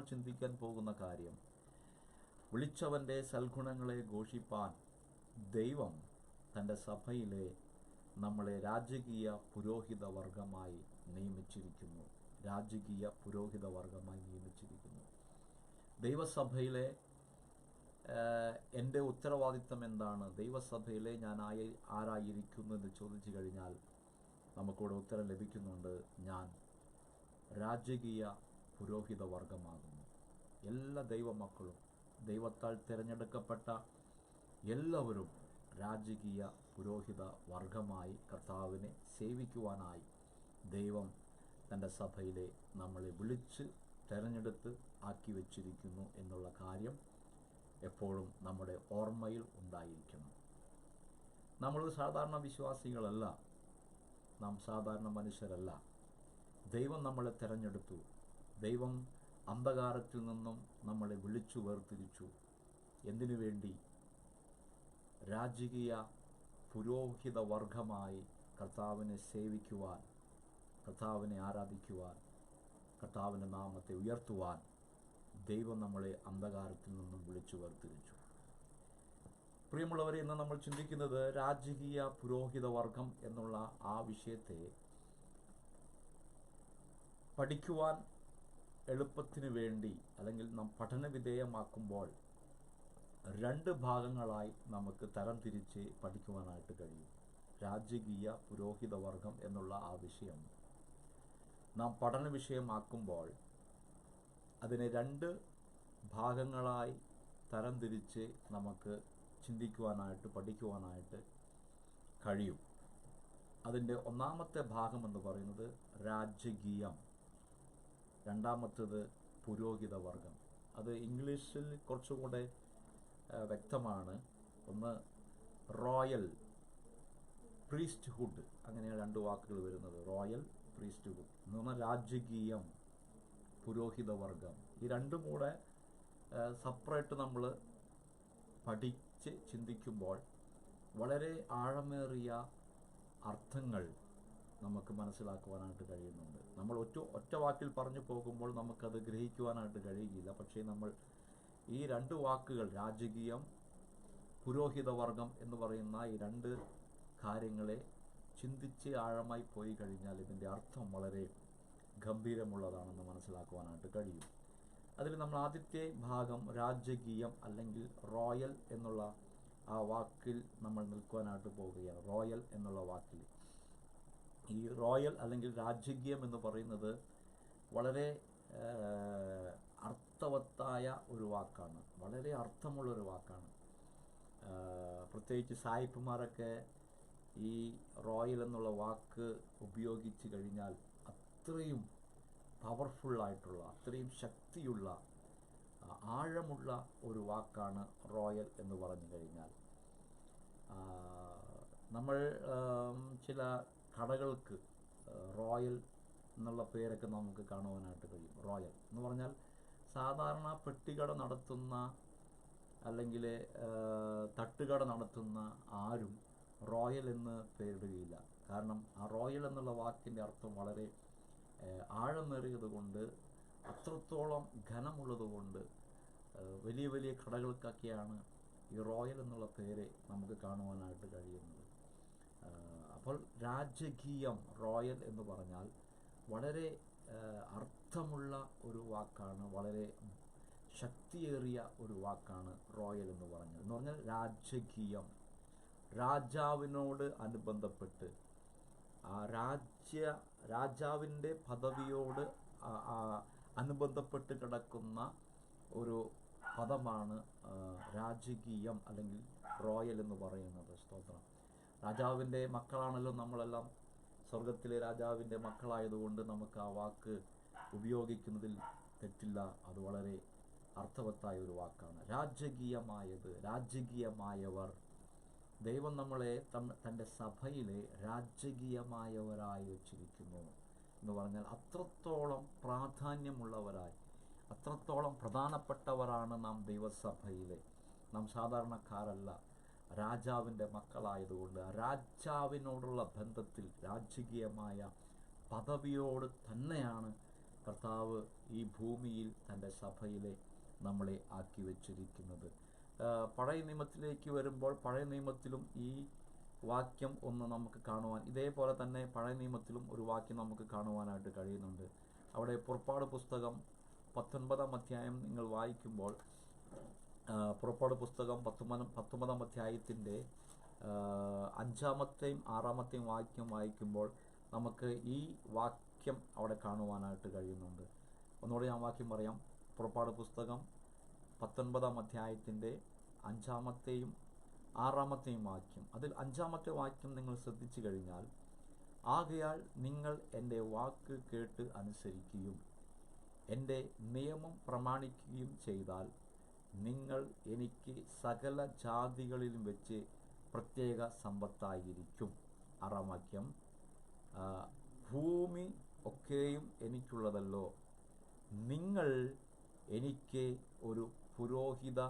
ചിന്തിക്കാൻ പോകുന്ന കാര്യം വിളിച്ചവന്റെ സൽഗുണങ്ങളെ ഘോഷിപ്പാൻ ദൈവം തന്റെ സഭയിലെ നമ്മളെ രാജകീയ പുരോഹിത വർഗമായി നിയമിച്ചിരിക്കുന്നു. രാജകീയ പുരോഹിത വർഗമായി നിയമിച്ചിരിക്കുന്നു. ദൈവസഭയിലെ എന്റെ ഉത്തരവാദിത്തം എന്താണ്? ദൈവസഭയിലെ ഞാൻ ആയി ആരായിരിക്കുന്നു എന്ന് ചോദിച്ചു കഴിഞ്ഞാൽ നമുക്കിവിടെ ഉത്തരം ലഭിക്കുന്നുണ്ട്. ഞാൻ രാജകീയ പുരോഹിത വർഗമാകുന്നു. എല്ലാ ദൈവമക്കളും ദൈവത്താൽ തിരഞ്ഞെടുക്കപ്പെട്ട എല്ലാവരും രാജകീയ പുരോഹിത വർഗമായി കർത്താവിനെ സേവിക്കുവാനായി ദൈവം തന്റെ സഭയിലെ നമ്മളെ വിളിച്ച് തിരഞ്ഞെടുത്ത് ആക്കി വച്ചിരിക്കുന്നു എന്നുള്ള കാര്യം എപ്പോഴും നമ്മുടെ ഓർമ്മയിൽ ഉണ്ടായിരിക്കണം. നമ്മൾ സാധാരണ വിശ്വാസികളല്ല നാം സാധാരണ മനുഷ്യരല്ല. ദൈവം നമ്മളെ തിരഞ്ഞെടുത്തു. ദൈവം അന്ധകാരത്തിൽ നിന്നും നമ്മളെ വിളിച്ചു വേർതിരിച്ചു. എന്തിനു വേണ്ടി? രാജകീയ പുരോഹിത വർഗമായി കർത്താവിനെ സേവിക്കുവാൻ കർത്താവിനെ ആരാധിക്കുവാൻ കർത്താവിന്റെ നാമത്തെ ഉയർത്തുവാൻ ദൈവം നമ്മളെ അന്ധകാരത്തിൽ നിന്നും വിളിച്ചു വേർതിരിച്ചു. പ്രിയമുള്ളവരെ ഇന്ന് നമ്മൾ ചിന്തിക്കുന്നത് രാജകീയ പുരോഹിത വർഗം എന്നുള്ള ആ വിഷയത്തെ പഠിക്കുവാൻ എളുപ്പത്തിന് വേണ്ടി അല്ലെങ്കിൽ നാം പഠന വിധേയമാക്കുമ്പോൾ രണ്ട് ഭാഗങ്ങളായി നമുക്ക് തരം തിരിച്ച് പഠിക്കുവാനായിട്ട് കഴിയും. രാജകീയ പുരോഹിതവർഗം എന്നുള്ള ആ വിഷയം. നാം പഠന വിഷയമാക്കുമ്പോൾ അതിനെ രണ്ട് ഭാഗങ്ങളായി തരം തിരിച്ച് നമുക്ക് ചിന്തിക്കുവാനായിട്ട് പഠിക്കുവാനായിട്ട് കഴിയും. അതിന്റെ ഒന്നാമത്തെ ഭാഗം എന്ന് പറയുന്നത് രാജകീയം. രണ്ടാമത്തേത് പുരോഹിത വർഗം അത് ഇംഗ്ലീഷിൽ കുറച്ചുകൂടെ കൂടെ വ്യക്തമാണ്. ഒന്ന് റോയൽ പ്രീസ്റ്റ്ഹുഡ്. അങ്ങനെയാണ് രണ്ട് വാക്കുകൾ വരുന്നത്. Royal priesthood. എന്ന് പറഞ്ഞാൽ രാജകീയം പുരോഹിത വർഗം ഈ രണ്ടും കൂടെ സെപ്പറേറ്റ് നമ്മൾ പഠിച്ച് ചിന്തിക്കുമ്പോൾ വളരെ ആഴമേറിയ അർത്ഥങ്ങൾ നമുക്ക് മനസ്സിലാക്കുവാനായിട്ട് കഴിയുന്നുണ്ട്. നമ്മൾ ഒറ്റ ഒറ്റ വാക്കിൽ പറഞ്ഞു പോകുമ്പോൾ നമുക്കത് ഗ്രഹിക്കുവാനായിട്ട് കഴിയുകയില്ല. പക്ഷേ നമ്മൾ ഈ രണ്ട് വാക്കുകൾ രാജകീയം പുരോഹിതവർഗം എന്ന് പറയുന്ന ഈ രണ്ട് കാര്യങ്ങളെ ചിന്തിച്ച് ആഴമായി പോയി കഴിഞ്ഞാൽ ഇതിന്റെ അർത്ഥം വളരെ ഗംഭീരമുള്ളതാണെന്ന് മനസ്സിലാക്കുവാനായിട്ട് കഴിയും. അതിൽ നമ്മൾ ആദ്യത്തെ ഭാഗം രാജകീയം അല്ലെങ്കിൽ റോയൽ എന്നുള്ള ആ വാക്കിൽ നമ്മൾ നിൽക്കുവാനായിട്ട് പോവുകയാണ്. റോയൽ എന്നുള്ള വാക്കിൽ. ഈ റോയൽ അല്ലെങ്കിൽ രാജകീയം എന്ന് പറയുന്നത് വളരെ അർത്ഥവത്തായ ഒരു വാക്കാണ്. വളരെ അർത്ഥമുള്ള ഒരു വാക്കാണ്. പ്രത്യേകിച്ച് സായിപ്പുമാരൊക്കെ ഈ റോയൽ എന്നുള്ള വാക്ക് ഉപയോഗിച്ച് കഴിഞ്ഞാൽ അത്രയും പവർഫുള്ളായിട്ടുള്ള അത്രയും ശക്തിയുള്ള ആഴമുള്ള ഒരു വാക്കാണ് റോയൽ എന്ന് പറഞ്ഞു കഴിഞ്ഞാൽ. നമ്മൾ ചില കടകൾക്ക് റോയൽ എന്നുള്ള പേരൊക്കെ നമുക്ക് കാണുവാനായിട്ട് കഴിയും. റോയൽ എന്ന് പറഞ്ഞാൽ സാധാരണ പെട്ടികട നടത്തുന്ന അല്ലെങ്കിൽ തട്ടുകട നടത്തുന്ന ആരും റോയൽ എന്ന് പേരിടുകയില്ല. കാരണം ആ റോയൽ എന്നുള്ള വാക്കിന്റെ അർത്ഥം വളരെ ആഴമേറിയത് കൊണ്ട് അത്രത്തോളം ഘനമുള്ളത് കൊണ്ട് വലിയ വലിയ കടകൾക്കൊക്കെയാണ് ഈ റോയൽ എന്നുള്ള പേര് നമുക്ക് കാണുവാനായിട്ട് കഴിയുന്നത്. അപ്പോൾ രാജകീയം റോയൽ എന്ന് പറഞ്ഞാൽ വളരെ അർത്ഥമുള്ള ഒരു വാക്കാണ് വളരെ ശക്തിയേറിയ ഒരു വാക്കാണ് റോയൽ എന്ന് പറഞ്ഞത്. എന്ന് പറഞ്ഞാൽ രാജകീയം. രാജാവിനോട് അനുബന്ധപ്പെട്ട് ആ രാജ്യ രാജാവിന്റെ പദവിയോട് അനുബന്ധപ്പെട്ട് കിടക്കുന്ന ഒരു പദമാണ് രാജകീയം അല്ലെങ്കിൽ റോയൽ എന്ന് പറയുന്നത്. സ്തോത്രം. രാജാവിന്റെ മക്കളാണല്ലോ നമ്മളെല്ലാം. സ്വർഗത്തിലെ രാജാവിന്റെ മക്കളായതുകൊണ്ട് നമുക്ക് ആ വാക്ക് ഉപയോഗിക്കുന്നതിൽ തെറ്റില്ല. അത് വളരെ അർത്ഥവത്തായ ഒരു വാക്കാണ്. രാജകീയമായത് രാജകീയമായവർ. ദൈവം നമ്മളെ തന്റെ സഭയിലെ രാജകീയമായവരായി വച്ചിരിക്കുന്നു എന്ന് പറഞ്ഞാൽ അത്രത്തോളം പ്രാധാന്യമുള്ളവരായി അത്രത്തോളം പ്രധാനപ്പെട്ടവരാണ് നാം ദൈവസഭയിലെ. നാം സാധാരണക്കാരല്ല. രാജാവിന്റെ മക്കളായതുകൊണ്ട് രാജാവിനോടുള്ള ബന്ധത്തിൽ രാജകീയമായ പദവിയോട് തന്നെയാണ് കർത്താവ് ഈ ഭൂമിയിൽ തന്റെ സഭയിലെ നമ്മളെ ആക്കി വച്ചിരിക്കുന്നത്. പഴയ നിയമത്തിലേക്ക് വരുമ്പോൾ പഴയ നിയമത്തിലും ഈ വാക്യം ഒന്ന് നമുക്ക് കാണുവാൻ ഇതേപോലെ തന്നെ പഴയ നിയമത്തിലും ഒരു വാക്യം നമുക്ക് കാണുവാനായിട്ട് കഴിയുന്നുണ്ട്. അവിടെ പുറപ്പാട് പുസ്തകം പത്തൊൻപതാം അധ്യായം നിങ്ങൾ വായിക്കുമ്പോൾ പുറപ്പാട് പുസ്തകം പത്തൊമ്പതാം പത്തൊമ്പതാം അധ്യായത്തിന്റെ അഞ്ചാമത്തെയും ആറാമത്തെയും വാക്യം വായിക്കുമ്പോൾ നമുക്ക് ഈ വാക്യം അവിടെ കാണുവാനായിട്ട് കഴിയുന്നുണ്ട്. ഒന്നുകൂടി ഞാൻ വാക്യം പറയാം. പുറപ്പാട് പുസ്തകം പത്തൊൻപതാം അധ്യായത്തിന്റെ അഞ്ചാമത്തെയും ആറാമത്തെയും വാക്യം. അതിൽ അഞ്ചാമത്തെ വാക്യം നിങ്ങൾ ശ്രദ്ധിച്ചു കഴിഞ്ഞാൽ ആകയാൽ നിങ്ങൾ എന്റെ വാക്ക് കേട്ട് അനുസരിക്കുകയും എന്റെ നിയമം പ്രമാണിക്കുകയും ചെയ്താൽ നിങ്ങൾ എനിക്ക് സകല ജാതികളിലും വെച്ച് പ്രത്യേക സമ്പത്തായിരിക്കും. ആറാം വാക്യം. ഭൂമി ഒക്കെയും എനിക്കുള്ളതല്ലോ. നിങ്ങൾ എനിക്ക് ഒരു പുരോഹിത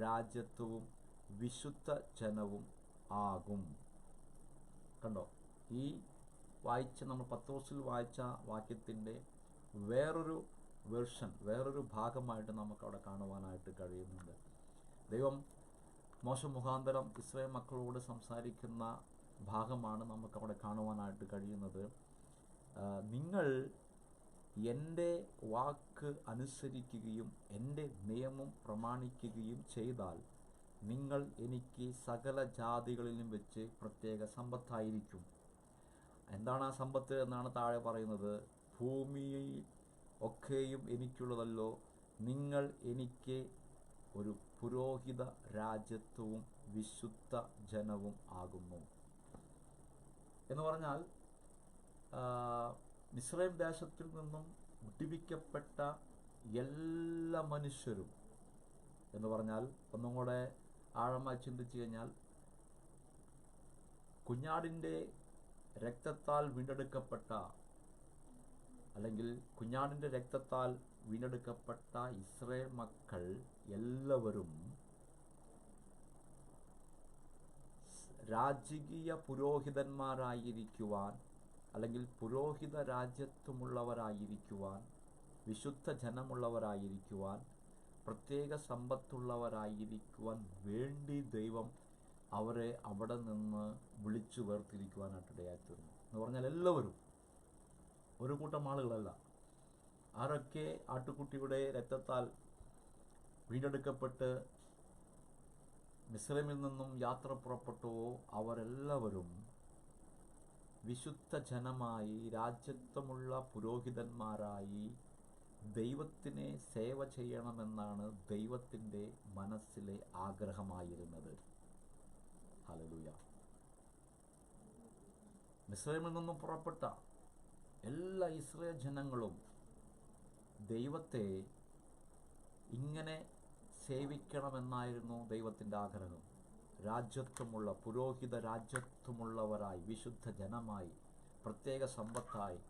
രാജ്യത്വവും വിശുദ്ധ ജനവും ആകും. കണ്ടോ? ഈ വായിച്ച നമ്മൾ പത്തോസിൽ വായിച്ച വാക്യത്തിന്റെ വേറൊരു വെർഷൻ വേറൊരു ഭാഗമായിട്ട് നമുക്കവിടെ കാണുവാനായിട്ട് കഴിയുന്നുണ്ട്. ദൈവം മോശം മുഖാന്തരം ഇസ്രായേൽ മക്കളോട് സംസാരിക്കുന്ന ഭാഗമാണ് നമുക്കവിടെ കാണുവാനായിട്ട് കഴിയുന്നത്. നിങ്ങൾ എന്റെ വാക്ക് അനുസരിക്കുകയും എന്റെ നിയമം പ്രമാണിക്കുകയും ചെയ്താൽ നിങ്ങൾ എനിക്ക് സകല ജാതികളിലും വെച്ച് പ്രത്യേക സമ്പത്തായിരിക്കും. എന്താണ് ആ സമ്പത്ത് എന്നാണ് താഴെ പറയുന്നത്? ഭൂമിയിൽ ഒക്കെയും എനിക്കുള്ളതല്ലോ. നിങ്ങൾ എനിക്ക് ഒരു പുരോഹിത രാജ്യത്വവും വിശുദ്ധ ജനവും ആകുന്നു. എന്ന് പറഞ്ഞാൽ മിസ്രൈം ദേശത്തിൽ നിന്നും വിടിവിക്കപ്പെട്ട എല്ലാ മനുഷ്യരും എന്ന് പറഞ്ഞാൽ ഒന്നും കൂടെ ആഴമായി ചിന്തിച്ചു കഴിഞ്ഞാൽ കുഞ്ഞാടിന്റെ രക്തത്താൽ വീണ്ടെടുക്കപ്പെട്ട അല്ലെങ്കിൽ കുഞ്ഞാടിന്റെ രക്തത്താൽ വീണ്ടെടുക്കപ്പെട്ട ഇസ്രയേൽ മക്കൾ എല്ലാവരും രാജകീയ പുരോഹിതന്മാരായിരിക്കുവാൻ അല്ലെങ്കിൽ പുരോഹിത രാജ്യത്വമുള്ളവരായിരിക്കുവാൻ വിശുദ്ധ ജനമുള്ളവരായിരിക്കുവാൻ പ്രത്യേക സമ്പത്തുള്ളവരായിരിക്കുവാൻ വേണ്ടി ദൈവം അവരെ അവിടെ നിന്ന് വിളിച്ചു വേർതിരിക്കുവാനായിട്ട് ഇടയായിത്തീർന്നു. എന്ന് പറഞ്ഞാൽ എല്ലാവരും ഒരു കൂട്ടം ആളുകളല്ല. ആരൊക്കെ ആട്ടുകുട്ടിയുടെ രക്തത്താൽ വീണ്ടെടുക്കപ്പെട്ട് മിസ്രൈമിൽ നിന്നും യാത്ര പുറപ്പെട്ടുവോ അവരെല്ലാവരും വിശുദ്ധ ജനമായി രാജ്യത്വമുള്ള പുരോഹിതന്മാരായി ദൈവത്തിനെ സേവ ചെയ്യണമെന്നാണ് ദൈവത്തിന്റെ മനസ്സിലെ ആഗ്രഹമായിരുന്നത്. ഹലലുയ മിസ്രൈമിൽ നിന്നും പുറപ്പെട്ട എല്ലാ ഇസ്രയേൽ ജനങ്ങളും ദൈവത്തെ ഇങ്ങനെ സേവിക്കണമെന്നായിരുന്നു ദൈവത്തിന്റെ ആഗ്രഹം. രാജ്യത്വമുള്ള പുരോഹിത രാജ്യത്വമുള്ളവരായി വിശുദ്ധ ജനമായി പ്രത്യേക സമ്പത്തായി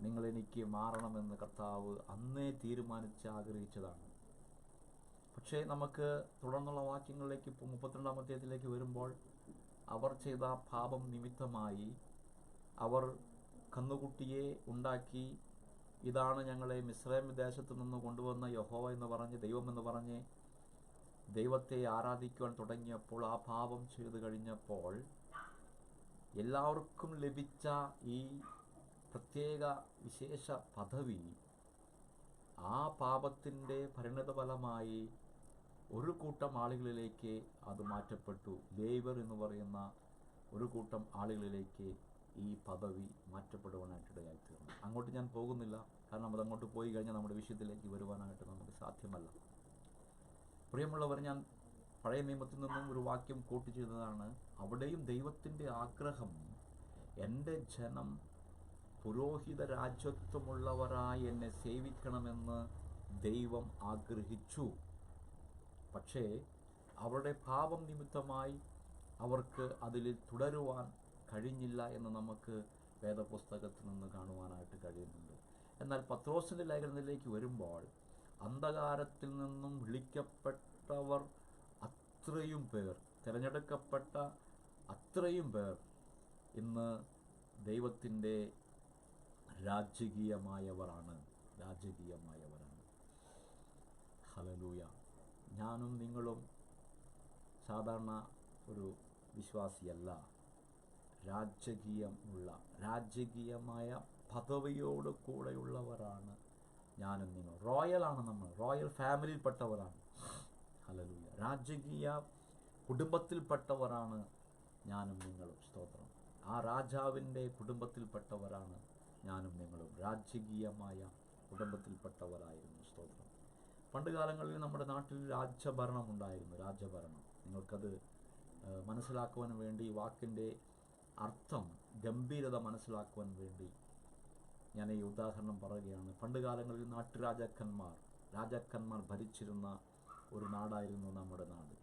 നിങ്ങൾ എനിക്ക് മാറണമെന്ന് കർത്താവ് അന്നേ തീരുമാനിച്ച് ആഗ്രഹിച്ചതാണ്. പക്ഷേ നമുക്ക് തുടർന്നുള്ള വാക്യങ്ങളിലേക്ക് ഇപ്പോൾ മുപ്പത്തിരണ്ടാം അധ്യായത്തിലേക്ക് വരുമ്പോൾ അവർ ചെയ്ത പാപം നിമിത്തമായി അവർ കന്നുകുട്ടിയെ ഉണ്ടാക്കി ഇതാണ് ഞങ്ങളെ മിശ്രൈം വിദേശത്ത് നിന്ന് കൊണ്ടുവന്ന യഹോവ എന്ന് പറഞ്ഞ് ദൈവം എന്ന് പറഞ്ഞ് ദൈവത്തെ ആരാധിക്കുവാൻ തുടങ്ങിയപ്പോൾ ആ പാപം ചെയ്തു കഴിഞ്ഞപ്പോൾ എല്ലാവർക്കും ലഭിച്ച ഈ പ്രത്യേക വിശേഷ പദവി ആ പാപത്തിന്റെ പരിണതഫലമായി ഒരു കൂട്ടം ആളുകളിലേക്ക് അത് മാറ്റപ്പെട്ടു. ലേബർ എന്ന് പറയുന്ന ഒരു കൂട്ടം ആളുകളിലേക്ക് ഈ പദവി മാറ്റപ്പെടുവാനായിട്ടിടയായി തീർന്നു. അങ്ങോട്ട് ഞാൻ പോകുന്നില്ല. കാരണം അതങ്ങോട്ട് പോയി കഴിഞ്ഞാൽ നമ്മുടെ വിഷയത്തിലേക്ക് വരുവാനായിട്ട് നമുക്ക് സാധ്യമല്ല. പ്രിയമുള്ളവർ ഞാൻ പഴയ നിയമത്തിൽ നിന്നും ഒരു വാക്യം കോട്ട് ചെയ്തതാണ് അവിടെയും ദൈവത്തിന്റെ ആഗ്രഹം എന്റെ ജനം പുരോഹിത രാജ്യത്വമുള്ളവരായി എന്നെ സേവിക്കണമെന്ന് ദൈവം ആഗ്രഹിച്ചു. പക്ഷേ അവരുടെ പാപം നിമിത്തമായി അവർക്ക് അതിൽ തുടരുവാൻ കഴിഞ്ഞില്ല എന്ന് നമുക്ക് വേദപുസ്തകത്തിൽ നിന്ന് കാണുവാനായിട്ട് കഴിയുന്നുണ്ട്. എന്നാൽ പത്രോസിന്റെ ലേഖനത്തിലേക്ക് വരുമ്പോൾ അന്ധകാരത്തിൽ നിന്നും വിളിക്കപ്പെട്ടവർ അത്രയും പേർ തിരഞ്ഞെടുക്കപ്പെട്ട അത്രയും പേർ ഇന്ന് ദൈവത്തിന്റെ രാജകീയമായവരാണ് രാജകീയമായവരാണ്. ഹലലൂയ ഞാനും നിങ്ങളും സാധാരണ ഒരു വിശ്വാസിയല്ല. രാജകീയം ഉള്ള രാജകീയമായ പദവിയോട് കൂടെയുള്ളവരാണ് ഞാനും നിങ്ങൾ റോയലാണ് നമ്മൾ. റോയൽ ഫാമിലിയിൽപ്പെട്ടവരാണ്. ഹലലൂയ രാജകീയ കുടുംബത്തിൽപ്പെട്ടവരാണ് ഞാനും നിങ്ങളും. സ്തോത്രം. ആ രാജാവിന്റെ കുടുംബത്തിൽപ്പെട്ടവരാണ് ഞാനും നിങ്ങളും. രാജകീയമായ കുടുംബത്തിൽപ്പെട്ടവരായിരുന്നു. സ്തോത്രം. പണ്ട് കാലങ്ങളിൽ നമ്മുടെ നാട്ടിൽ രാജഭരണം ഉണ്ടായിരുന്നു. രാജഭരണം നിങ്ങൾക്കത് മനസ്സിലാക്കുവാൻ വേണ്ടി വാക്കിന്റെ അർത്ഥം ഗംഭീരത മനസ്സിലാക്കുവാൻ വേണ്ടി ഞാൻ ഈ ഉദാഹരണം പറയുകയാണ്. പണ്ട് കാലങ്ങളിൽ നാട്ടുരാജാക്കന്മാർ രാജാക്കന്മാർ ഭരിച്ചിരുന്ന ഒരു നാടായിരുന്നു നമ്മുടെ നാട്.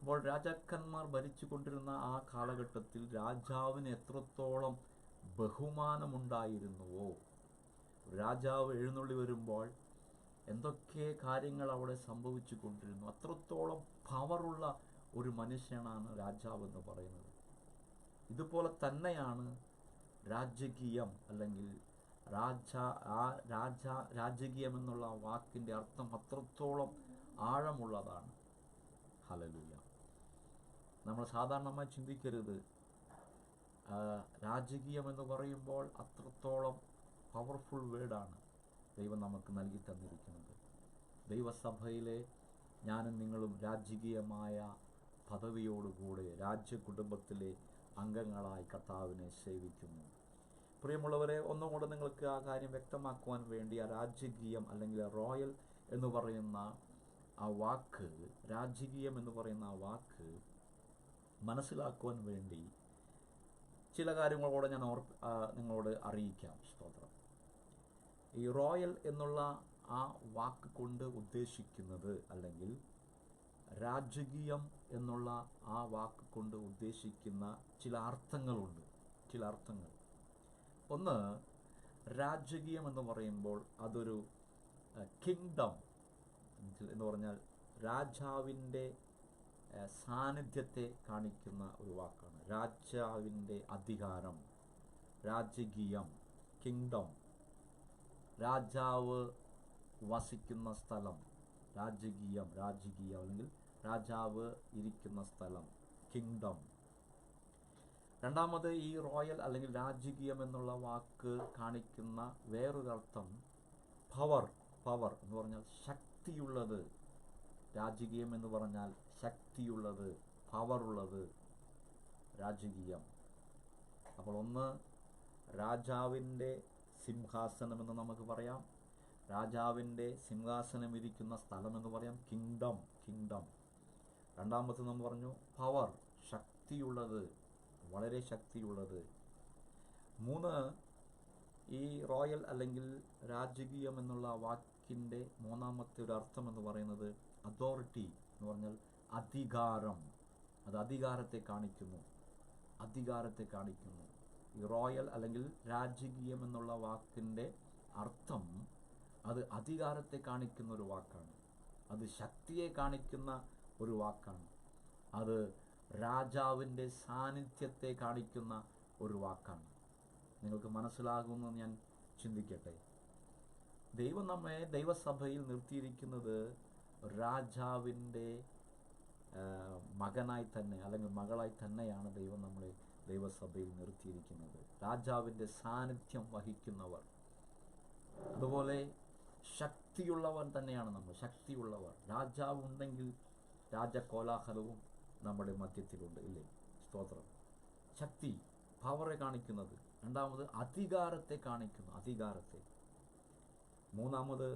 അപ്പോൾ രാജാക്കന്മാർ ഭരിച്ചുകൊണ്ടിരുന്ന ആ കാലഘട്ടത്തിൽ രാജാവിന് എത്രത്തോളം ബഹുമാനമുണ്ടായിരുന്നുവോ? രാജാവ് എഴുന്നള്ളി വരുമ്പോൾ എന്തൊക്കെ കാര്യങ്ങൾ അവിടെ സംഭവിച്ചു കൊണ്ടിരുന്നു അത്രത്തോളം പവറുള്ള ഒരു മനുഷ്യനാണ് രാജാവ് എന്ന് പറയുന്നത്. ഇതുപോലെ തന്നെയാണ് രാജകീയം അല്ലെങ്കിൽ രാജ രാജ രാജകീയം എന്നുള്ള വാക്കിന്റെ അർത്ഥം അത്രത്തോളം ആഴമുള്ളതാണ്. ഹലലൂയ നമ്മൾ സാധാരണമായി ചിന്തിക്കരുത്. രാജകീയം എന്ന് പറയുമ്പോൾ അത്രത്തോളം പവർഫുൾ വേർഡാണ് ദൈവം നമുക്ക് നൽകി തന്നിരിക്കുന്നത്. ദൈവസഭയിലെ ഞാനും നിങ്ങളും രാജകീയമായ പദവിയോടുകൂടെ രാജ്യകുടുംബത്തിലെ അംഗങ്ങളായി കർത്താവിനെ സേവിക്കുന്നു. പ്രിയമുള്ളവരെ ഒന്നും കൂടെ നിങ്ങൾക്ക് ആ കാര്യം വ്യക്തമാക്കുവാൻ വേണ്ടി ആ രാജകീയം അല്ലെങ്കിൽ റോയൽ എന്ന് പറയുന്ന ആ വാക്ക് രാജകീയം എന്ന് പറയുന്ന ആ വാക്ക് മനസ്സിലാക്കുവാൻ വേണ്ടി ചില കാര്യങ്ങളോടെ ഞാൻ ഓർ നിങ്ങളോട് അറിയിക്കാം. സ്തോത്രം. ഈ റോയൽ എന്നുള്ള ആ വാക്ക് കൊണ്ട് ഉദ്ദേശിക്കുന്നത് അല്ലെങ്കിൽ രാജകീയം എന്നുള്ള ആ വാക്ക് കൊണ്ട് ഉദ്ദേശിക്കുന്ന ചില അർത്ഥങ്ങളുണ്ട്. ചില അർത്ഥങ്ങൾ. ഒന്ന് രാജകീയം എന്ന് പറയുമ്പോൾ അതൊരു കിങ്ഡം എന്ന് പറഞ്ഞാൽ രാജാവിന്റെ സാന്നിധ്യത്തെ കാണിക്കുന്ന ഒരു വാക്കാണ്. രാജാവിന്റെ അധികാരം രാജകീയം കിങ്ഡം രാജാവ് വസിക്കുന്ന സ്ഥലം രാജകീയം രാജകീയം അല്ലെങ്കിൽ രാജാവ് ഇരിക്കുന്ന സ്ഥലം കിങ്ഡം രണ്ടാമത് ഈ റോയൽ അല്ലെങ്കിൽ രാജകീയം എന്നുള്ള വാക്ക് കാണിക്കുന്ന വേറൊരർത്ഥം പവർ പവർ എന്ന് പറഞ്ഞാൽ ശക്തിയുള്ളത്. രാജകീയം എന്ന് പറഞ്ഞാൽ ശക്തിയുള്ളത് പവറുള്ളത് രാജകീയം. അപ്പോൾ ഒന്ന് രാജാവിന്റെ സിംഹാസനം എന്ന് നമുക്ക് പറയാം. രാജാവിന്റെ സിംഹാസനം ഇരിക്കുന്ന സ്ഥലമെന്ന് പറയാം കിങ്ഡം കിങ്ഡം രണ്ടാമത് നമ്മൾ പറഞ്ഞു പവർ ശക്തിയുള്ളത് വളരെ ശക്തിയുള്ളത്. മൂന്ന് ഈ റോയൽ അല്ലെങ്കിൽ രാജകീയം എന്നുള്ള വാക്കിന്റെ മൂന്നാമത്തെ ഒരു അർത്ഥം എന്ന് പറയുന്നത് അതോറിറ്റി എന്ന് പറഞ്ഞാൽ അധികാരം. അത് അധികാരത്തെ കാണിക്കുന്നു. അധികാരത്തെ കാണിക്കുന്നു. ഈ റോയൽ അല്ലെങ്കിൽ രാജകീയം എന്നുള്ള വാക്കിന്റെ അർത്ഥം അത് അധികാരത്തെ കാണിക്കുന്ന ഒരു വാക്കാണ്. അത് ശക്തിയെ കാണിക്കുന്ന ഒരു വാക്കാണ്. അത് രാജാവിന്റെ സാന്നിധ്യത്തെ കാണിക്കുന്ന ഒരു വാക്കാണ്. നിങ്ങൾക്ക് മനസ്സിലാകുമെന്ന് ഞാൻ ചിന്തിക്കട്ടെ. ദൈവം നമ്മെ ദൈവസഭയിൽ നിർത്തിയിരിക്കുന്നത് രാജാവിന്റെ മകനായി തന്നെ അല്ലെങ്കിൽ മകളായി തന്നെയാണ് ദൈവം നമ്മളെ ദൈവസഭയിൽ നിർത്തിയിരിക്കുന്നത്. രാജാവിന്റെ സാന്നിധ്യം വഹിക്കുന്നവർ. അതുപോലെ ശക്തിയുള്ളവൻ തന്നെയാണ് നമ്മൾ. ശക്തിയുള്ളവർ. രാജാവ് ഉണ്ടെങ്കിൽ രാജകോലാഹലവും നമ്മുടെ മധ്യത്തിലുണ്ട് ഇല്ലേ? സ്തോത്രം. ശക്തി പവറെ കാണിക്കുന്നത്. രണ്ടാമത് അധികാരത്തെ കാണിക്കുന്നു അധികാരത്തെ. മൂന്നാമത്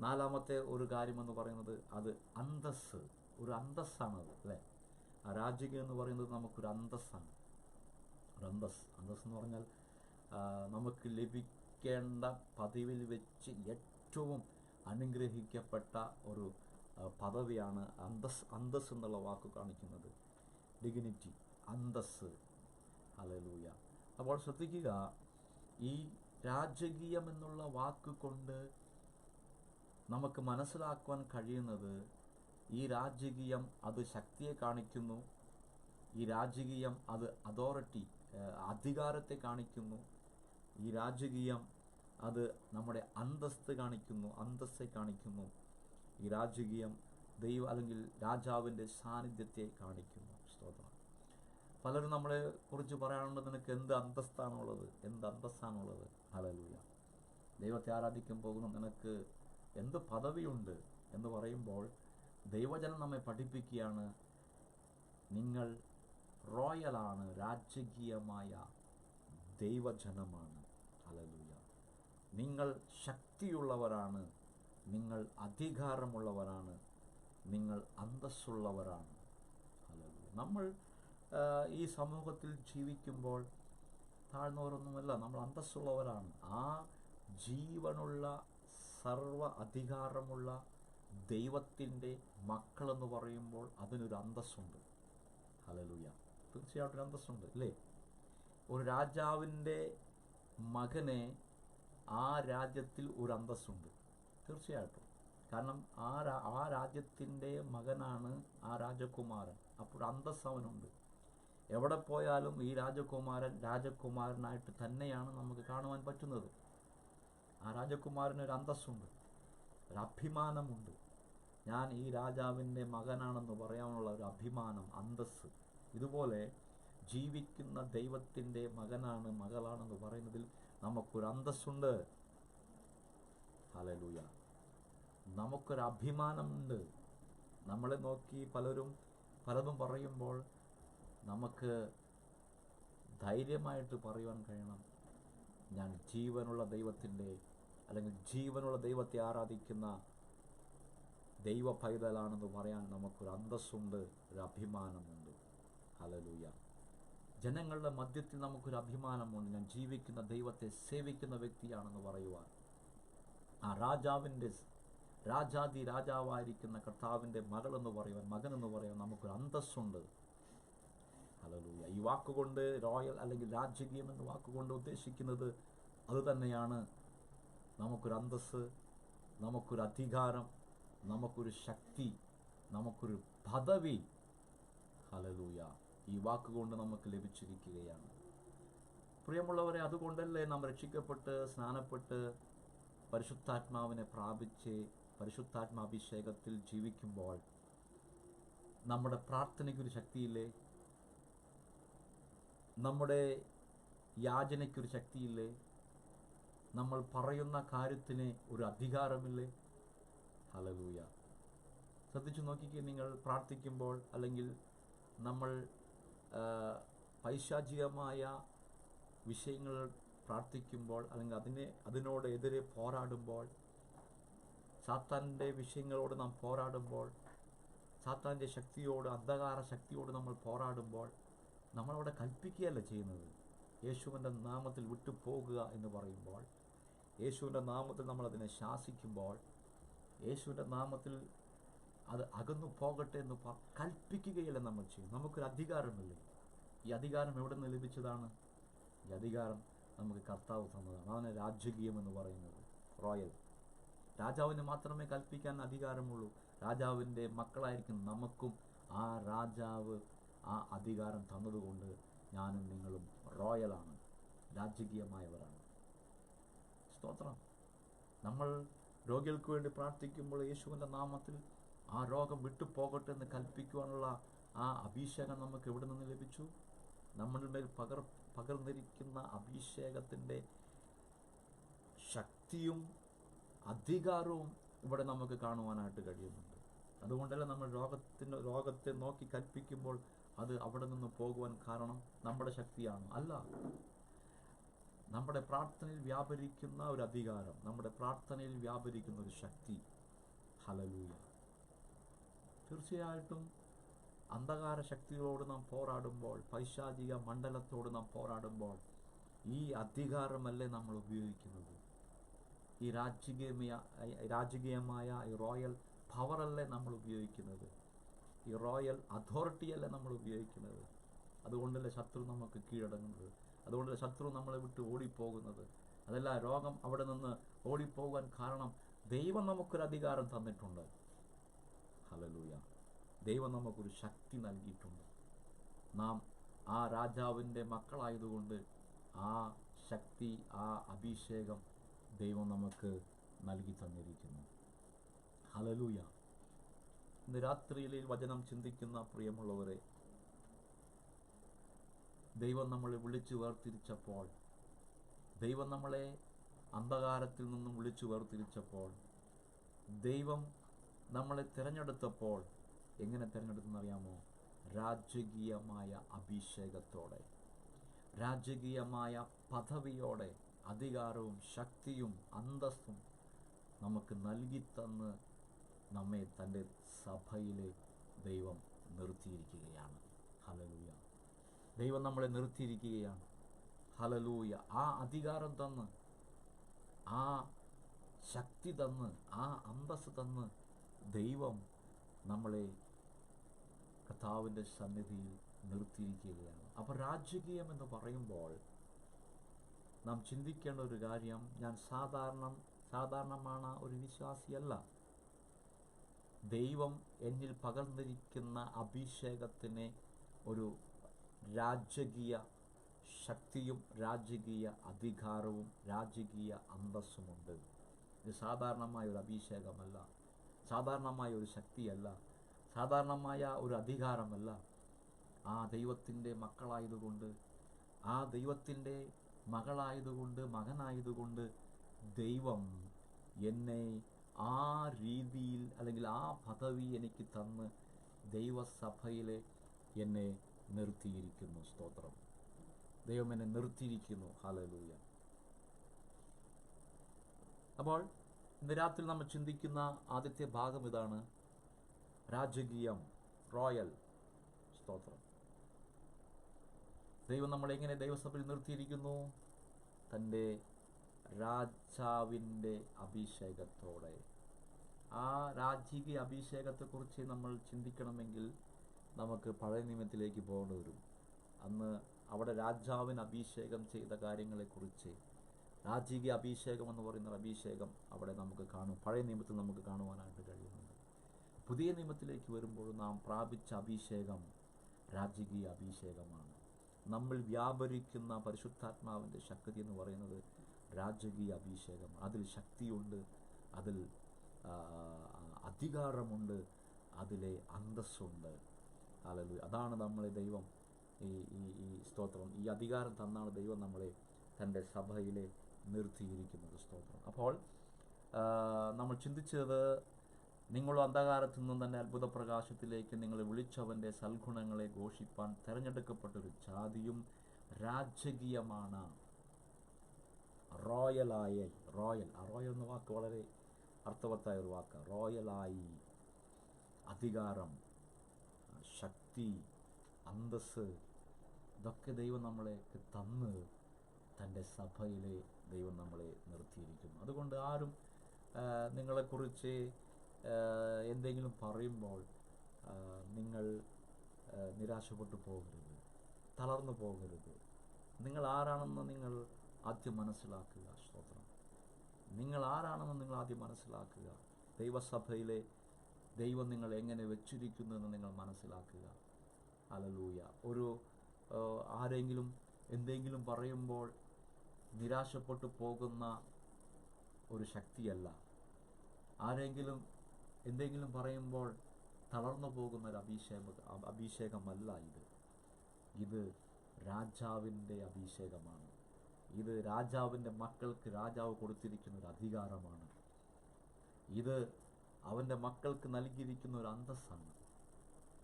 നാലാമത്തെ ഒരു കാര്യമെന്ന് പറയുന്നത് അത് അന്തസ് ഒരു അന്തസ്സാണത് അല്ലേ? ആ രാജകീയം എന്ന് പറയുന്നത് നമുക്കൊരു അന്തസ്സാണ്. ഒരു അന്തസ് അന്തസ് എന്ന് പറഞ്ഞാൽ നമുക്ക് ലഭിക്കേണ്ട പതിവിൽ വെച്ച് ഏറ്റവും അനുഗ്രഹിക്കപ്പെട്ട ഒരു പദവിയാണ് അന്തസ് അന്തസ് എന്നുള്ള വാക്ക് കാണിക്കുന്നത്. ഡിഗ്നിറ്റി അന്തസ്. അലലൂയ അപ്പോൾ ശ്രദ്ധിക്കുക ഈ രാജകീയം എന്നുള്ള വാക്ക് കൊണ്ട് നമുക്ക് മനസ്സിലാക്കുവാൻ കഴിയുന്നത് ഈ രാജകീയം അത് ശക്തിയെ കാണിക്കുന്നു ഈ രാജകീയം അത് അതോറിറ്റി അധികാരത്തെ കാണിക്കുന്നു ഈ രാജകീയം അത് നമ്മുടെ അന്തസ്ത് കാണിക്കുന്നു അന്തസ്സെ കാണിക്കുന്നു. ഈ രാജകീയം ദൈവം അല്ലെങ്കിൽ രാജാവിന്റെ സാന്നിധ്യത്തെ കാണിക്കുന്നു. സ്തോത്രം. പലരും നമ്മളെ കുറിച്ച് പറയാനുള്ളത് നിനക്ക് എന്ത് അന്തസ്താണുള്ളത് എന്ത് അന്തസ്സാണുള്ളത്? ഹലലൂയ ദൈവത്തെ ആരാധിക്കാൻ പോകുന്ന നിനക്ക് എന്ത് പദവിയുണ്ട് എന്ന് പറയുമ്പോൾ ദൈവജനം നമ്മെ പഠിപ്പിക്കുകയാണ് നിങ്ങൾ റോയലാണ് രാജകീയമായ ദൈവജനമാണ്. ഹലലൂയ നിങ്ങൾ ശക്തിയുള്ളവരാണ് നിങ്ങൾ അധികാരമുള്ളവരാണ് നിങ്ങൾ അന്തസ്സുള്ളവരാണ്. നമ്മൾ ഈ സമൂഹത്തിൽ ജീവിക്കുമ്പോൾ താഴ്ന്നവരൊന്നുമല്ല നമ്മൾ അന്തസ്സുള്ളവരാണ്. ആ ജീവനുള്ള സർവ അധികാരമുള്ള ദൈവത്തിന്റെ മക്കളെന്ന് പറയുമ്പോൾ അതിനൊരു അന്തസ്സുണ്ട്. ഹലലുയ തീർച്ചയായിട്ടും ഒരു അന്തസ്സുണ്ട് അല്ലേ? ഒരു രാജാവിന്റെ മകനെ ആ രാജ്യത്തിൽ ഒരു അന്തസ്സുണ്ട്. തീർച്ചയായിട്ടും. കാരണം ആ ആ രാജ്യത്തിന്റെ മകനാണ് ആ രാജകുമാരൻ. അപ്പോൾ അന്തസ് അവനുണ്ട്. എവിടെ പോയാലും ഈ രാജകുമാരൻ രാജകുമാരനായിട്ട് തന്നെയാണ് നമുക്ക് കാണുവാൻ പറ്റുന്നത്. ആ രാജകുമാരന് ഒരു അന്തസ്സുണ്ട് ഒരു അഭിമാനമുണ്ട്. ഞാൻ ഈ രാജാവിന്റെ മകനാണെന്ന് പറയാനുള്ള ഒരു അഭിമാനം അന്തസ് ഇതുപോലെ ജീവിക്കുന്ന ദൈവത്തിന്റെ മകനാണ് മകളാണെന്ന് പറയുന്നതിൽ നമുക്കൊരു അന്തസ്സുണ്ട്. ഹലലൂയ നമുക്കൊരു അഭിമാനമുണ്ട് നമ്മളെ നോക്കി പലരും പലതും പറയുമ്പോൾ നമുക്ക് ധൈര്യമായിട്ട് പറയുവാൻ കഴിയണം. ഞാൻ ജീവനുള്ള ദൈവത്തിന്റെ അല്ലെങ്കിൽ ജീവനുള്ള ദൈവത്തെ ആരാധിക്കുന്ന ദൈവ പൈതലാണെന്ന് പറയാൻ നമുക്കൊരു അന്തസ്സുണ്ട് ഒരു അഭിമാനമുണ്ട്. ഹലലൂയ ജനങ്ങളുടെ മധ്യത്തിൽ നമുക്കൊരു അഭിമാനമുണ്ട്. ഞാൻ ജീവിക്കുന്ന ദൈവത്തെ സേവിക്കുന്ന വ്യക്തിയാണെന്ന് പറയുവാൻ. ആ രാജാവിന്റെ രാജാതി രാജാവായിരിക്കുന്ന കർത്താവിന്റെ മകളെന്ന് പറയുവാൻ മകനെന്ന് പറയുവാൻ നമുക്കൊരു അന്തസ്സുണ്ട്. ഹലലൂയ ഈ വാക്കുകൊണ്ട് റോയൽ അല്ലെങ്കിൽ രാജകീയം എന്ന വാക്കുകൊണ്ട് ഉദ്ദേശിക്കുന്നത് അത് തന്നെയാണ്. നമുക്കൊരു അന്തസ്സ് നമുക്കൊരു അധികാരം നമുക്കൊരു ശക്തി നമുക്കൊരു പദവി. ഹലലൂയ ഈ വാക്കുകൊണ്ട് നമുക്ക് ലഭിച്ചിരിക്കുകയാണ്. പ്രിയമുള്ളവരെ അതുകൊണ്ടല്ലേ നാം രക്ഷിക്കപ്പെട്ട് സ്നാനപ്പെട്ട് പരിശുദ്ധാത്മാവിനെ പ്രാപിച്ച് പരിശുദ്ധാത്മാഭിഷേകത്തിൽ ജീവിക്കുമ്പോൾ നമ്മുടെ പ്രാർത്ഥനയ്ക്കൊരു ശക്തിയില്ലേ? നമ്മുടെ യാചനയ്ക്കൊരു ശക്തിയില്ലേ? നമ്മൾ പറയുന്ന കാര്യത്തിന് ഒരു അധികാരമില്ലേ? ഹലലൂയ ശ്രദ്ധിച്ചു നോക്കിക്കേ നിങ്ങൾ പ്രാർത്ഥിക്കുമ്പോൾ അല്ലെങ്കിൽ നമ്മൾ പൈശാചികമായ വിഷയങ്ങൾ പ്രാർത്ഥിക്കുമ്പോൾ അല്ലെങ്കിൽ അതിനെ അതിനോട് എതിരെ പോരാടുമ്പോൾ സാത്താന്റെ വിഷയങ്ങളോട് നാം പോരാടുമ്പോൾ സാത്താന്റെ ശക്തിയോട് അന്ധകാര ശക്തിയോട് നമ്മൾ പോരാടുമ്പോൾ നമ്മളവിടെ കൽപ്പിക്കുകയല്ല ചെയ്യുന്നത്. യേശുവിന്റെ നാമത്തിൽ വിട്ടുപോകുക എന്ന് പറയുമ്പോൾ യേശുവിന്റെ നാമത്തിൽ നമ്മളതിനെ ശാസിക്കുമ്പോൾ യേശുവിന്റെ നാമത്തിൽ അത് അകന്നു പോകട്ടെ എന്ന് കൽപ്പിക്കുകയല്ല നമ്മൾ ചെയ്യും നമുക്കൊരു അധികാരമില്ലേ ഈ അധികാരം എവിടെ നിന്ന് ലഭിച്ചതാണ്? ഈ അധികാരം നമുക്ക് കർത്താവ് തന്നതാണ്. അതാണ് രാജകീയം എന്ന് പറയുന്നത്. റോയൽ രാജാവിന് മാത്രമേ കൽപ്പിക്കാൻ അധികാരമുള്ളൂ. രാജാവിന്റെ മക്കളായിരിക്കും നമുക്കും ആ രാജാവ് ആ അധികാരം തന്നതുകൊണ്ട് ഞാനും നിങ്ങളും റോയലാണ് രാജകീയമായവരാണ്. സ്തോത്രം. നമ്മൾ രോഗികൾക്ക് വേണ്ടി പ്രാർത്ഥിക്കുമ്പോൾ യേശുവിന്റെ നാമത്തിൽ ആ രോഗം വിട്ടുപോകട്ടെ എന്ന് കൽപ്പിക്കുവാനുള്ള ആ അഭിഷേകം നമുക്ക് എവിടെ നിന്ന് ലഭിച്ചു? നമ്മളുടെ മേൽ പകർ പകർന്നിരിക്കുന്ന അഭിഷേകത്തിന്റെ ശക്തിയും അധികാരവും ഇവിടെ നമുക്ക് കാണുവാനായിട്ട് കഴിയുന്നുണ്ട്. അതുകൊണ്ടല്ല നമ്മൾ രോഗത്തിന് രോഗത്തെ നോക്കി കൽപ്പിക്കുമ്പോൾ അത് അവിടെ നിന്ന് പോകുവാൻ കാരണം നമ്മുടെ ശക്തിയാണ്. അല്ല നമ്മുടെ പ്രാർത്ഥനയിൽ വ്യാപരിക്കുന്ന ഒരു അധികാരം നമ്മുടെ പ്രാർത്ഥനയിൽ വ്യാപരിക്കുന്ന ഒരു ശക്തി. ഹലലൂയ തീർച്ചയായിട്ടും അന്ധകാര ശക്തികളോട് നാം പോരാടുമ്പോൾ പൈശാചിക മണ്ഡലത്തോട് നാം പോരാടുമ്പോൾ ഈ അധികാരമല്ലേ നമ്മൾ ഉപയോഗിക്കുന്നത്? ഈ രാജകീയമായ രാജകീയമായ ഈ റോയൽ പവറല്ലേ നമ്മൾ ഉപയോഗിക്കുന്നത്? ഈ റോയൽ അതോറിറ്റിയല്ലേ നമ്മൾ ഉപയോഗിക്കുന്നത്? അതുകൊണ്ടല്ലേ ശത്രു നമുക്ക് കീഴടങ്ങുന്നത്? അതുകൊണ്ടല്ലേ ശത്രു നമ്മളെ വിട്ട് ഓടിപ്പോകുന്നത്? അതല്ല രോഗം അവിടെ നിന്ന് ഓടിപ്പോകാൻ കാരണം ദൈവം നമുക്കൊരു അധികാരം തന്നിട്ടുണ്ട്. ഹലലൂയ ദൈവം നമുക്കൊരു ശക്തി നൽകിയിട്ടുണ്ട്. നാം ആ രാജാവിന്റെ മക്കളായതുകൊണ്ട് ആ ശക്തി ആ അഭിഷേകം ദൈവം നമുക്ക് നൽകി തന്നിരിക്കുന്നു. ഹലലൂയ ഇന്ന് രാത്രിയിൽ വചനം ചിന്തിക്കുന്ന പ്രിയമുള്ളവരെ ദൈവം നമ്മളെ വിളിച്ചു വേർതിരിച്ചപ്പോൾ ദൈവം നമ്മളെ അന്ധകാരത്തിൽ നിന്നും വിളിച്ചു വേർതിരിച്ചപ്പോൾ ദൈവം നമ്മളെ തിരഞ്ഞെടുത്തപ്പോൾ എങ്ങനെ തിരഞ്ഞെടുത്തെന്നറിയാമോ രാജകീയമായ അഭിഷേകത്തോടെ. രാജകീയമായ പദവിയോടെ അധികാരവും ശക്തിയും അന്തസ്സും നമുക്ക് നൽകിത്തന്ന് നമ്മെ തന്റെ സഭയിലെ ദൈവം നിർത്തിയിരിക്കുകയാണ്. ഹലലൂയ ദൈവം നമ്മളെ നിർത്തിയിരിക്കുകയാണ്. ഹലലൂയ ആ അധികാരം തന്ന് ആ ശക്തി തന്ന് ആ അന്തസ് തന്ന് ദൈവം നമ്മളെ കർത്താവിന്റെ സന്നിധിയിൽ നിർത്തിയിരിക്കുകയാണ്. അപ്പോൾ രാജകീയം എന്ന് പറയുമ്പോൾ നാം ചിന്തിക്കേണ്ട ഒരു കാര്യം ഞാൻ സാധാരണ സാധാരണമാണ് ഒരു വിശ്വാസിയല്ല. ദൈവം എന്നിൽ പകർന്നിരിക്കുന്ന അഭിഷേകത്തിന് ഒരു രാജകീയ ശക്തിയും രാജകീയ അധികാരവും രാജകീയ അന്തസ്സുമുണ്ട്. ഇത് സാധാരണമായ ഒരു അഭിഷേകമല്ല സാധാരണമായ ഒരു ശക്തിയല്ല. സാധാരണമായ ഒരു അധികാരമല്ല. ആ ദൈവത്തിന്റെ മക്കളായതുകൊണ്ട് ആ ദൈവത്തിന്റെ മകളായതുകൊണ്ട് മകനായതുകൊണ്ട് ദൈവം എന്നെ ആ രീതിയിൽ അല്ലെങ്കിൽ ആ പദവി എനിക്ക് തന്ന് ദൈവസഭയിൽ എന്നെ നിർത്തിയിരിക്കുന്നു. സ്തോത്രം. ദൈവം എന്നെ നിർത്തിയിരിക്കുന്നു. ഹാലലൂയ അപ്പോൾ ഇന്ന് രാത്രി നമ്മൾ ചിന്തിക്കുന്ന ആദ്യത്തെ ഭാഗം ഇതാണ് രാജകീയം റോയൽ. സ്തോത്രം. ദൈവം നമ്മളെങ്ങനെ ദൈവസഭയിൽ നിർത്തിയിരിക്കുന്നു? തന്റെ രാജാവിന്റെ അഭിഷേകത്തോടെ. ആ രാജകീയ അഭിഷേകത്തെക്കുറിച്ച് നമ്മൾ ചിന്തിക്കണമെങ്കിൽ നമുക്ക് പഴയ നിയമത്തിലേക്ക് പോകേണ്ടി വരും. അന്ന് അവിടെ രാജാവിന് അഭിഷേകം ചെയ്ത കാര്യങ്ങളെക്കുറിച്ച് രാജകീയ അഭിഷേകം എന്ന് പറയുന്ന അഭിഷേകം അവിടെ നമുക്ക് കാണും. പഴയ നിയമത്തിൽ നമുക്ക് കാണുവാനായിട്ട് കഴിയുന്നുണ്ട് പുതിയ നിയമത്തിലേക്ക് വരുമ്പോൾ നാം പ്രാപിച്ച അഭിഷേകം രാജകീയ അഭിഷേകമാണ്. നമ്മൾ വ്യാപരിക്കുന്ന പരിശുദ്ധാത്മാവിന്റെ ശക്തി എന്ന് പറയുന്നത് രാജകീയ അഭിഷേകം. അതിൽ ശക്തിയുണ്ട് അതിൽ അധികാരമുണ്ട് അതിലെ അന്തസ്സുണ്ട്. അല്ലല്ലോ അതാണ് നമ്മളെ ദൈവം ഈ ഈ ഈ സ്തോത്രം. ഈ അധികാരം തന്നാണ് ദൈവം നമ്മളെ തന്റെ സഭയിലെ നിർത്തിയിരിക്കുന്നത് സ്തോത്രം. അപ്പോൾ നമ്മൾ ചിന്തിച്ചത് നിങ്ങൾ അന്ധകാരത്തിൽ നിന്നും തന്നെ അത്ഭുത പ്രകാശത്തിലേക്ക് നിങ്ങളെ വിളിച്ചവന്റെ സൽഗുണങ്ങളെ ഘോഷിപ്പാൻ തിരഞ്ഞെടുക്കപ്പെട്ടൊരു ജാതിയും രാജകീയമാണ്. റോയലായ റോയൽ ആ റോയൽ എന്ന വാക്ക് വളരെ അർത്ഥവത്തായ ഒരു വാക്ക്. റോയലായി അധികാരം ശക്തി അന്തസ് ഇതൊക്കെ ദൈവം നമ്മളെ തന്ന് തന്റെ സഭയിലെ ദൈവം നമ്മളെ നിർത്തിയിരിക്കുന്നു. അതുകൊണ്ട് ആരും നിങ്ങളെക്കുറിച്ച് എന്തെങ്കിലും പറയുമ്പോൾ നിങ്ങൾ നിരാശപ്പെട്ടു പോകരുത്. തളർന്നു പോകരുത്. നിങ്ങൾ ആരാണെന്ന് നിങ്ങൾ ആദ്യം മനസ്സിലാക്കുക സ്തോത്രം. നിങ്ങൾ ആരാണെന്ന് നിങ്ങൾ ആദ്യം മനസ്സിലാക്കുക. ദൈവസഭയിലെ ദൈവം നിങ്ങൾ എങ്ങനെ വെച്ചിരിക്കുന്നു എന്ന് നിങ്ങൾ മനസ്സിലാക്കുക. അലലൂയ ഒരു ആരെങ്കിലും എന്തെങ്കിലും പറയുമ്പോൾ നിരാശപ്പെട്ടു പോകുന്ന ഒരു ശക്തിയല്ല. ആരെങ്കിലും എന്തെങ്കിലും പറയുമ്പോൾ തളർന്നു പോകുന്ന ഒരു അഭിഷേക അഭിഷേകമല്ല ഇത്. ഇത് രാജാവിന്റെ അഭിഷേകമാണ്. ഇത് രാജാവിന്റെ മക്കൾക്ക് രാജാവ് കൊടുത്തിരിക്കുന്ന ഒരു അധികാരമാണ്. ഇത് അവന്റെ മക്കൾക്ക് നൽകിയിരിക്കുന്ന ഒരു അന്തസ്സാണ്.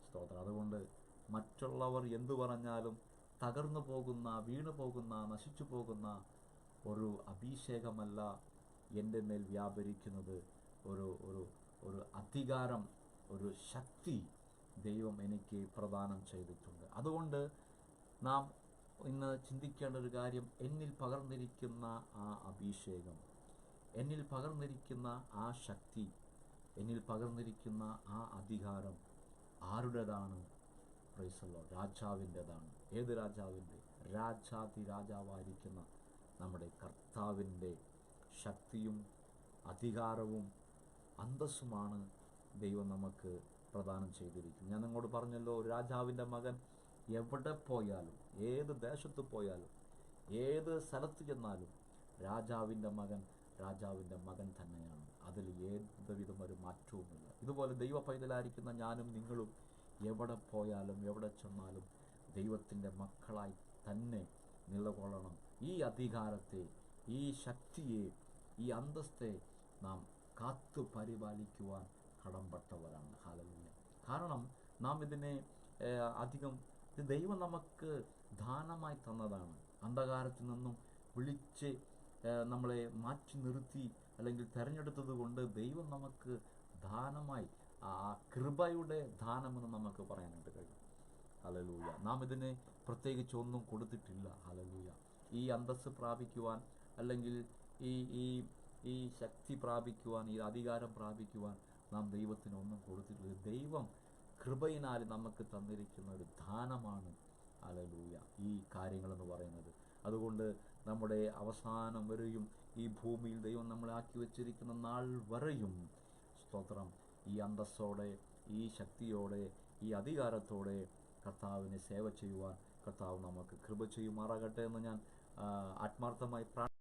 സ്തോത്രം. അതുകൊണ്ട് മറ്റുള്ളവർ എന്തു പറഞ്ഞാലും തകർന്നു പോകുന്ന വീണു പോകുന്ന നശിച്ചു പോകുന്ന ഒരു അഭിഷേകമല്ല എന്റെ മേൽ വ്യാപരിക്കുന്നത്. ഒരു ഒരു ഒരു അധികാരം ഒരു ശക്തി ദൈവം എനിക്ക് പ്രദാനം ചെയ്തിട്ടുണ്ട്. അതുകൊണ്ട് നാം ഇന്ന് ചിന്തിക്കേണ്ട ഒരു കാര്യം എന്നിൽ പകർന്നിരിക്കുന്ന ആ അഭിഷേകം എന്നിൽ പകർന്നിരിക്കുന്ന ആ ശക്തി എന്നിൽ പകർന്നിരിക്കുന്ന ആ അധികാരം ആരുടേതാണ്? പ്രൈസല്ലോ രാജാവിന്റെതാണ്. ഏത് രാജാവിന്റെ? രാജാതി രാജാവായിരിക്കുന്ന നമ്മുടെ കർത്താവിന്റെ ശക്തിയും അധികാരവും അന്തസ്സുമാണ് ദൈവം നമുക്ക് പ്രദാനം ചെയ്തിരിക്കുന്നത്. ഞാൻ നിങ്ങളോട് പറഞ്ഞല്ലോ രാജാവിന്റെ മകൻ എവിടെ പോയാലും ഏത് ദേശത്ത് പോയാലും ഏത് സ്ഥലത്ത് ചെന്നാലും രാജാവിന്റെ മകൻ രാജാവിന്റെ മകൻ തന്നെയാണ്. അതിൽ ഏതുവിധം ഒരു മാറ്റവുമില്ല. ഇതുപോലെ ദൈവ പൈതലായിരിക്കുന്ന ഞാനും നിങ്ങളും എവിടെ പോയാലും എവിടെ ചെന്നാലും ദൈവത്തിന്റെ മക്കളായി തന്നെ നിലകൊള്ളണം. ഈ അധികാരത്തെ ഈ ശക്തിയെ ഈ അന്തസ്തെ നാം കാത്തു പരിപാലിക്കുവാൻ കടംപെട്ടവരാണ് ഹാലലൂയ കാരണം നാം ഇതിനെ അധികം ദൈവം നമുക്ക് ദാനമായി തന്നതാണ്. അന്ധകാരത്തിൽ നിന്നും വിളിച്ച് നമ്മളെ മാറ്റി നിർത്തി അല്ലെങ്കിൽ തിരഞ്ഞെടുത്തത് കൊണ്ട് ദൈവം നമുക്ക് ദാനമായി ആ കൃപയുടെ ദാനമെന്ന് നമുക്ക് പറയാനായിട്ട് കഴിയും. ഹലലൂയ നാം ഇതിന് പ്രത്യേകിച്ച് ഒന്നും കൊടുത്തിട്ടില്ല. ഹലലൂയ ഈ അന്തസ്സ് പ്രാപിക്കുവാൻ അല്ലെങ്കിൽ ഈ ഈ ഈ ശക്തി പ്രാപിക്കുവാൻ ഈ അധികാരം പ്രാപിക്കുവാൻ നാം ദൈവത്തിന് ഒന്നും കൊടുത്തിട്ടില്ല. ദൈവം കൃപയിനാൽ നമുക്ക് തന്നിരിക്കുന്ന ഒരു ദാനമാണ്. അലലൂയ ഈ കാര്യങ്ങളെന്ന് പറയുന്നത്. അതുകൊണ്ട് നമ്മുടെ അവസാനം വരെയും ഈ ഭൂമിയിൽ ദൈവം നമ്മളെ ആക്കി വച്ചിരിക്കുന്ന നാൾ വരെയും സ്തോത്രം. ഈ അന്തസ്സോടെ ഈ ശക്തിയോടെ ഈ അധികാരത്തോടെ കർത്താവിനെ സേവ ചെയ്യുവാൻ കർത്താവ് നമുക്ക് കൃപ ചെയ്യുമാറാകട്ടെ എന്ന് ഞാൻ ആത്മാർത്ഥമായി പ്രാർത്ഥിക്കുന്നു